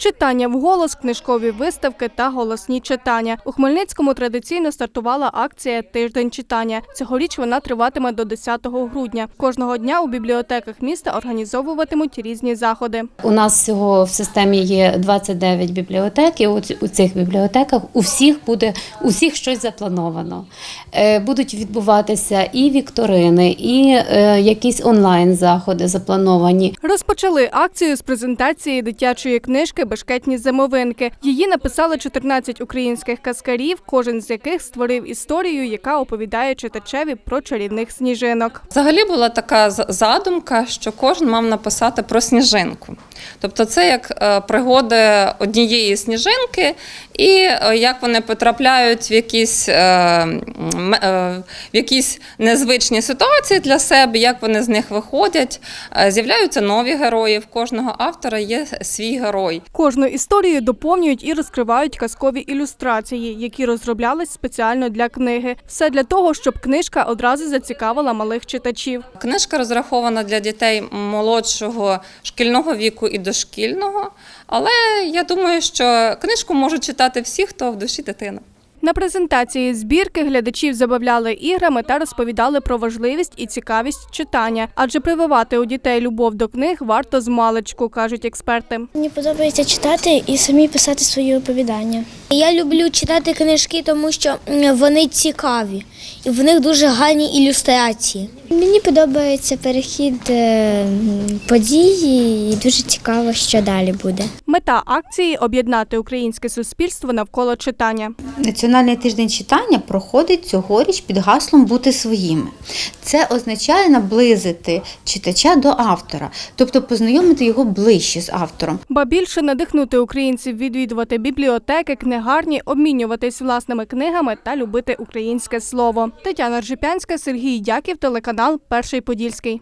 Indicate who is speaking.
Speaker 1: Читання вголос, книжкові виставки та голосні читання. У Хмельницькому традиційно стартувала акція Тиждень читання. Цьогоріч вона триватиме до 10 грудня. Кожного дня у бібліотеках міста організовуватимуть різні заходи.
Speaker 2: У нас всього в системі є 29 бібліотек, і у цих бібліотеках у всіх буде у всіх щось заплановано. Е, Будуть відбуватися і вікторини, і е, якісь онлайн заходи заплановані.
Speaker 1: Розпочали акцію з презентації дитячої книжки Бешкетні зимовинки. Її написали 14 українських казкарів, кожен з яких створив історію, яка оповідає читачеві про чарівних сніжинок.
Speaker 3: Взагалі була така задумка, що кожен мав написати про сніжинку. Тобто, це як е, пригоди однієї сніжинки, і е, як вони потрапляють в якісь, е, в якісь незвичні ситуації для себе, як вони з них виходять. З'являються нові герої. В кожного автора є свій герой.
Speaker 1: Кожну історію доповнюють і розкривають казкові ілюстрації, які розроблялись спеціально для книги. Все для того, щоб книжка одразу зацікавила малих читачів.
Speaker 3: Книжка розрахована для дітей молодшого шкільного віку і дошкільного, але я думаю, що книжку можуть читати всі, хто в душі дитина.
Speaker 1: На презентації збірки глядачів забавляли іграми та розповідали про важливість і цікавість читання, адже прививати у дітей любов до книг варто з маличку, кажуть експерти.
Speaker 4: Мені подобається читати і самі писати свої оповідання. Я люблю читати книжки, тому що вони цікаві і в них дуже гарні ілюстрації. Мені подобається перехід е, події, і дуже цікаво, що далі буде.
Speaker 1: Мета акції об'єднати українське суспільство навколо читання.
Speaker 5: Національний тиждень читання проходить цьогоріч під гаслом бути своїми. Це означає наблизити читача до автора, тобто познайомити його ближче з автором.
Speaker 1: Ба більше надихнути українців відвідувати бібліотеки, книгарні, обмінюватись власними книгами та любити українське слово. Тетяна Ржипянська, Сергій Дяків, телеканал Перший Подільський.